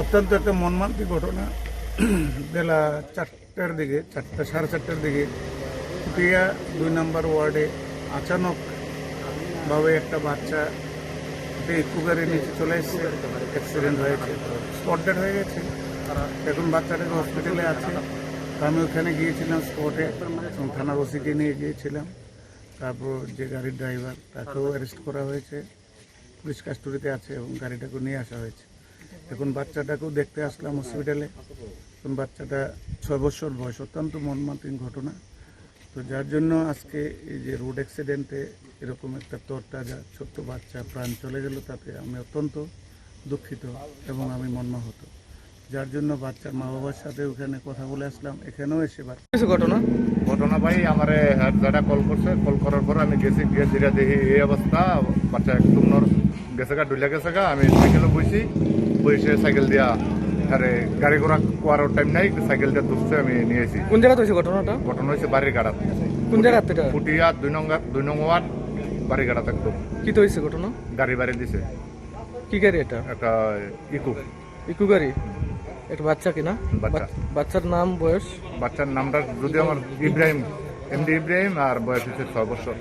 অত্যন্ত একটা মর্মান্তিক ঘটনা। বেলা চারটার দিকে, চারটা, সাড়ে চারটার দিকে কুটিয়া দুই নম্বর ওয়ার্ডে আচানক ভাবে একটা বাচ্চা কুকারের নিচে চলে এসেছে অ্যাক্সিডেন্ট হয়েছে স্পট ডেড হয়ে গেছে। এখন বাচ্চাটাকে হসপিটালে আছে। আমি ওখানে গিয়েছিলাম স্পটে এবং থানার ওসিকে নিয়ে গিয়েছিলাম। তারপর যে গাড়ির ড্রাইভার তাকেও অ্যারেস্ট করা হয়েছে। পুলিশ কাস্টডিতে আছে এবং গাড়িটাকে নিয়ে আসা হয়েছে। এখন বাচ্চাটাকেও দেখতে আসলাম হসপিটালে এখন বাচ্চাটা ছয় বছর বয়স অত্যন্ত মর্মান্তিক ঘটনা। তো যার জন্য আজকে এই যে রোড অ্যাক্সিডেন্টে এরকম একটা তরতাজা ছোট্ট বাচ্চা প্রাণ চলে গেল তাতে আমি অত্যন্ত দুঃখিত এবং আমি মর্মাহত। যার জন্য বাচ্চার মা বাবার সাথে ওখানে কথা বলে আসলাম এখানেও এসে বাচ্চা কিছু ঘটনা? ঘটনা ভাই আমার যারা কল করছে। কল করার পর আমি গেছি গিয়ে ধীরে দেখি এই অবস্থা। বাচ্চা একদম নর গেছে গা ডুলে গেছে গা। আমি সাইকেলে বইছি বইসে সাইকেল দিয়া আরে গাড়ি ঘোড়া কোয়ার টাইম নাই সাইকেল দিয়ে দুসছে আমি নিয়েছি কোন জায়গাতে হয়েছে ঘটনাটা? ঘটনা হয়েছে বাড়ির গাড়াত কোন জায়গাতে এটা? ফুটিয়া দুই নং দুই নং ওয়ার্ড বাড়ি গাড়াত একদম। কি তো হয়েছে ঘটনা? গাড়ি বাড়ি দিছে। কি গাড়ি এটা? একটা ইকু। ইকু গাড়ি? এটা বাচ্চা কিনা। বাচ- বাচ্চার নাম বয়স? বাচ্চার নামটা যদি আমার ইব্রাহিম এমডি ইব্রাহিম আর বয়স হচ্ছে ছয় বছর।